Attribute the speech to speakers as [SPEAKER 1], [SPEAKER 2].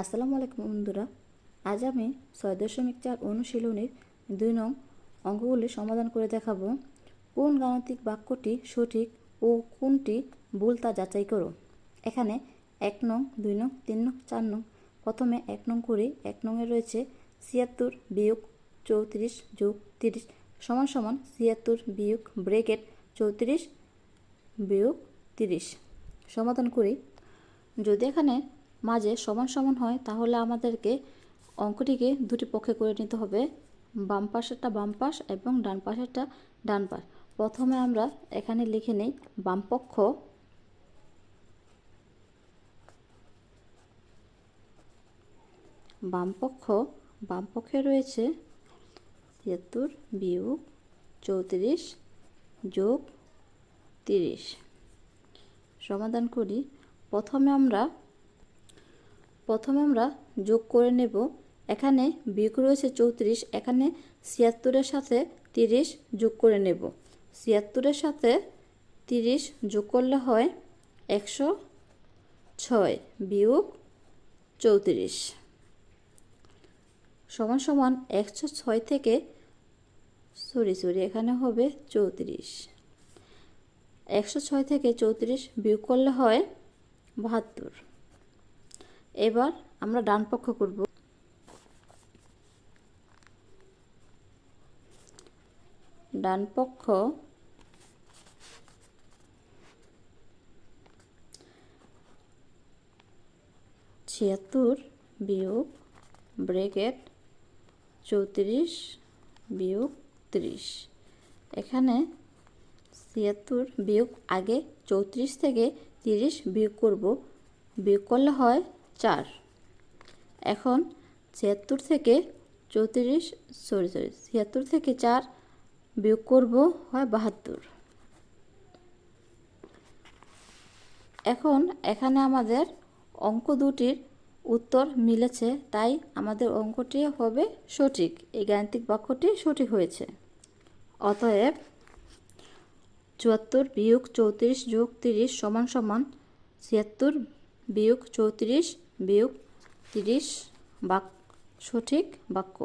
[SPEAKER 1] আসসালামু আলাইকুম বন্ধুরা। আজ আমি ছয় দশমিক চার অনুশীলনীর দুই নং অঙ্কগুলি সমাধান করে দেখাবো। কোন গাণিতিক বাক্যটি সঠিক ও কোনটি ভুল তা যাচাই করো। এখানে এক নং, দুই নং, তিন নং, চার নং, প্রথমে এক নং করে এক নংয়ে রয়েছে ছিয়াত্তর বিয়োগ চৌত্রিশ যোগ তিরিশ সমান সমান ছিয়াত্তর বিয়োগ ব্রেকেট চৌত্রিশ বিয়োগ তিরিশ। সমাধান করি। যদি এখানে মাঝে সমান সমান হয়, তাহলে আমাদেরকে অঙ্কটিকে দুটি পক্ষে করে নিতে হবে। বাম পাশেরটা বাম পাশ এবং ডান পাশেরটা ডান পাশ। প্রথমে আমরা এখানে লিখে নিই, বাম পক্ষ বাম পক্ষ, বাম পক্ষে রয়েছে তিয়াত্তর বিয়োগ চৌত্রিশ যোগ তিরিশ। সমাধান করি। প্রথমে আমরা প্রথমে আমরা যোগ করে নেব। এখানে বিয়োগ রয়েছে চৌত্রিশ, এখানে ছিয়াত্তরের সাথে তিরিশ যোগ করে নেব। ছিয়াত্তরের সাথে তিরিশ যোগ করলে হয় একশো ছয় বিয়োগ চৌত্রিশ। সমান সমান একশো ছয় থেকে সরি সরি, এখানে হবে চৌত্রিশ। একশো ছয় থেকে চৌত্রিশ বিয়োগ করলে হয় বাহাত্তর। এবার আমরা ডান পক্ষ করব। ডান পক্ষ ছিয়াত্তর বিয়োগ ব্রেকেট চৌত্রিশ বিয়োগ ত্রিশ। এখানে ছিয়াত্তর বিয়োগ আগে চৌত্রিশ থেকে তিরিশ বিয়োগ করব। বিয়োগ করলে হয় চার। এখন ছিয়াত্তর থেকে চৌত্রিশ সরি সরি ছিয়াত্তর থেকে চার বিয়োগ করব হয় বাহাত্তর। এখন এখানে আমাদের অঙ্ক দুটির উত্তর মিলেছে, তাই আমাদের অঙ্কটি হবে সঠিক। এই গাণিতিক বাক্যটি সঠিক হয়েছে। অতএব চুয়াত্তর বিয়োগ চৌত্রিশ যোগ তিরিশ সমান সমান ছিয়াত্তর বিয়োগ চৌত্রিশ বিয়োগ তিরিশ বাক সঠিক বাক্য।